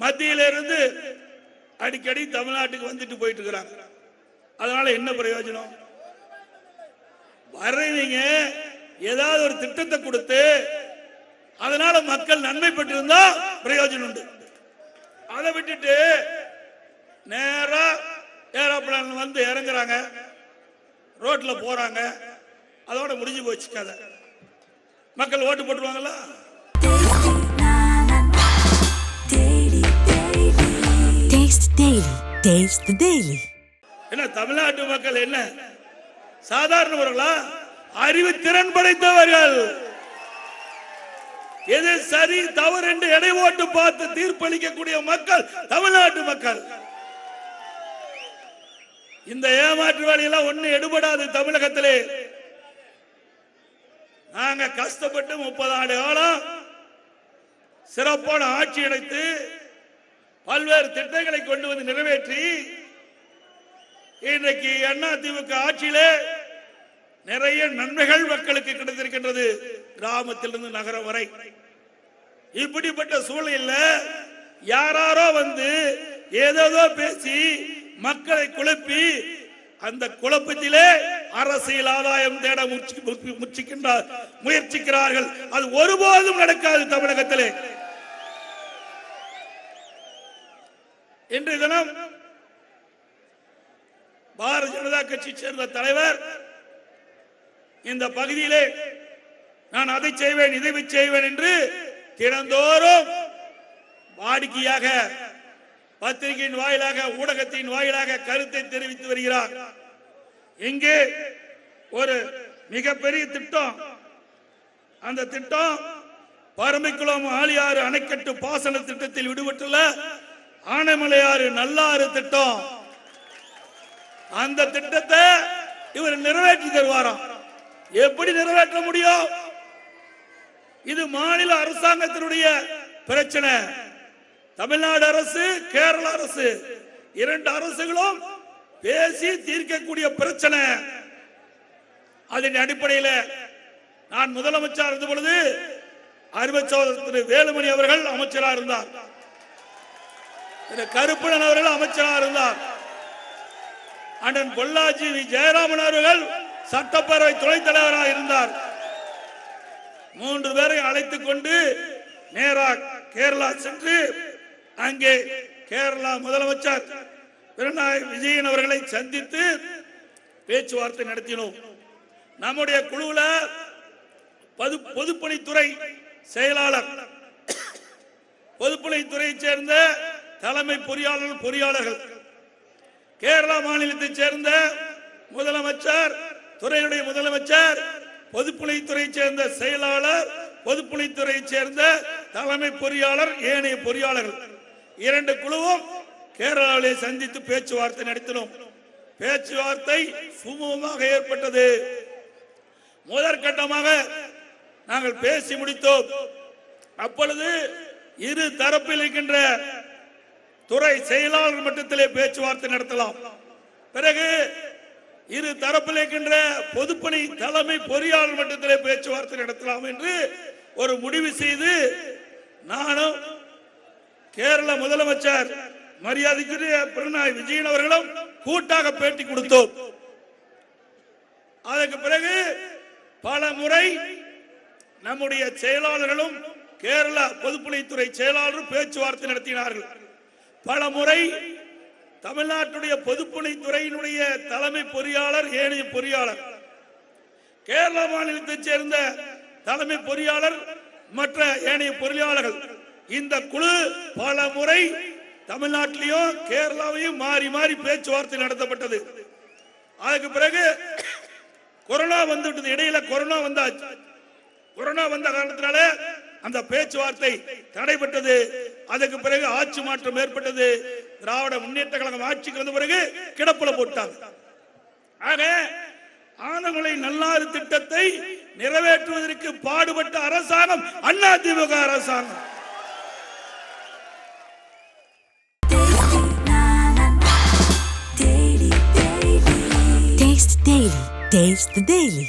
மத்தியில இருந்து அடிக்கடி தமிழ்நாட்டுக்கு வந்துட்டு போயிட்டு இருக்கிறாங்க அதனால என்ன பிரயோஜனம்? வர்றீங்க ஏதாவது ஒரு திட்டத்தை கொடுத்து அதனால மக்கள் நன்மை பெற்றிருந்தா பிரயோஜனம் உண்டு. அதை விட்டுட்டு நேரா ஏரோப்ளான் வந்து இறங்குறாங்க. ரோட்ல போறாங்க. அதோட முடிஞ்சு போச்சு கதை. மக்கள் ஓட்டு போட்டுருவாங்களா? டேஸ்ட் Taste என்ன தமிழ்நாட்டு மக்கள் என்ன? சாதாரணவர்களா? அறிவு திறன் படைத்தவர்கள். எது சரி தவறு என்று எடை ஓட்டு பார்த்து தீர்ப்பளிக்கக்கூடிய மக்கள் தமிழ்நாட்டு மக்கள். இந்த ஏமாற்று வேலையெல்லாம் ஒண்ணு எடுபடாது தமிழகத்திலே. நாங்க கஷ்டப்பட்டு முப்பது ஆண்டு காலம் சிறப்பான ஆட்சி அடைத்து பல்வேறு திட்டங்களை கொண்டு வந்து நிறைவேற்றி இன்றைக்கு அண்ணா திமுக ஆட்சியிலே நிறைய நன்மைகள் மக்களுக்கு கிடைத்திருக்கின்றது கிராமத்திலிருந்து நகரம் வரை. இப்படிப்பட்ட சூழலில் யாராரோ வந்து ஏதேதோ பேசி மக்களை குழப்பி அந்த குழப்பத்திலே அரசியல் ஆதாயம் தேட முயற்சிக்கின்றார் முயற்சிக்கிறார்கள். அது ஒருபோதும் நடக்காது தமிழகத்திலே. இன்றைய தினம் பாரதிய ஜனதா கட்சி சேர்ந்த தலைவர் இந்த பகுதியிலே நான் அதை செய்வேன் இதை செய்வேன் என்று தினந்தோறும் வாடிக்கையாக பத்திரிகையின் வாயிலாக ஊடகத்தின் வாயிலாக கருத்தை தெரிவித்து வருகிறார். இங்கே ஒரு மிகப்பெரிய திட்டம். அந்த திட்டம் பரம்பிக்குளம் ஆலியாறு அணைக்கட்டு பாசன திட்டத்தில் விடுபட்டுள்ள ஆனைமலையாறு நல்லாறு திட்டம். அந்த திட்டத்தை இவர் நிறைவேற்றி தருவாராம். எப்படி நிறைவேற்ற முடியும்? இது மாநில அரசாங்கத்தினுடைய பிரச்சனை. தமிழ்நாடு அரசு கேரள அரசு. இரண்டு அரசுகளும் பேசி தீர்க்கக்கூடிய பிரச்சனை. அதன் அடிப்படையில் நான் முதலமைச்சர் இருந்த பொழுது அருமை சகோதரர் திரு வேலுமணி அவர்கள் அமைச்சராக இருந்தார். திரு கருப்பணன் அவர்கள் அமைச்சராக இருந்தார். அண்ணன் பொள்ளாச்சி ஜெயராமன் அவர்கள் சட்டப்பேரவை துணைத் தலைவராக இருந்தார். மூன்று பேரை அழைத்துக் கொண்டு நேரா கேரளா சென்று அங்கே கேரளா முதலமைச்சர் பினராயி விஜயன் அவர்களை சந்தித்து பேச்சுவார்த்தை நடத்தினோம். நம்முடைய குழுவில் பொது பொதுப்பணித்துறை செயலாளர். பொதுப்பணித்துறையை சேர்ந்த தலைமை பொறியாளர்கள் பொறியாளர்கள். கேரளா மாநிலத்தைச் சேர்ந்த முதலமைச்சர் துறையுடைய முதலமைச்சர் பொதுப்பணித்துறையைச் சேர்ந்த செயலாளர் பொதுப்பணித்துறையைச் சேர்ந்த தலைமை பொறியாளர் ஏனைய பொறியாளர்கள். இரண்டு குழுவும் கேரளாவிலே சந்தித்து பேச்சுவார்த்தை நடத்தினோம். பேச்சுவார்த்தை சுமூகமாக ஏற்பட்டது. முதற்கட்டமாக நாங்கள் பேசி முடித்தோம். அப்பொழுது இரு தரப்பில் இருக்கின்ற துறை செயலாளர் மட்டத்திலே பேச்சுவார்த்தை நடத்தலாம். பிறகு இரு தரப்பில் இருக்கின்ற பொதுப்பணி தலைமை பொறியாளர் மட்டத்திலே பேச்சுவார்த்தை நடத்தலாம் என்று ஒரு முடிவு செய்து நானும் கேரள முதலமைச்சர் மரியாதைக்குரிய பிரணாய் விஜயன் அவர்களும் கூட்டாக பேட்டி கொடுத்தோம். அதற்கு பிறகு பல முறை நம்முடைய செயலாளர்களும் கேரள பொதுப்பணித்துறை செயலாளரும் பேச்சுவார்த்தை நடத்தினார்கள். பல முறை தமிழ்நாட்டுடைய பொதுப்பணித்துறையினுடைய தலைமை பொறியாளர் ஏனைய பொறியாளர் கேரள மாநிலத்தைச் சேர்ந்த தலைமை பொறியாளர் மற்ற ஏனைய பொறியாளர்கள் இந்த குழு பல முறை தமிழ்நாட்டிலையும் கேரளாவையும் மாறி மாறி பேச்சுவார்த்தை நடத்தப்பட்டது. அதுக்கு பிறகு கொரோனா வந்துவிட்டது. இடையில கொரோனா வந்தாச்சு. கொரோனா வந்த காரணத்தினால அந்த பேச்சுவார்த்தை தடைபட்டது அதுக்கு பிறகு ஆட்சி மாற்றம் ஏற்பட்டது திராவிட முன்னேற்ற கழகம் ஆட்சிக்கு வந்த பிறகு கிடப்புல போட்டாங்க ஆக ஆனமலை நல்லாறு திட்டத்தை நிறைவேற்றுவதற்கு பாடுபட்ட அரசாங்கம் அண்ணா திமுக அரசாங்கம் Taste Daily. Taste the Daily.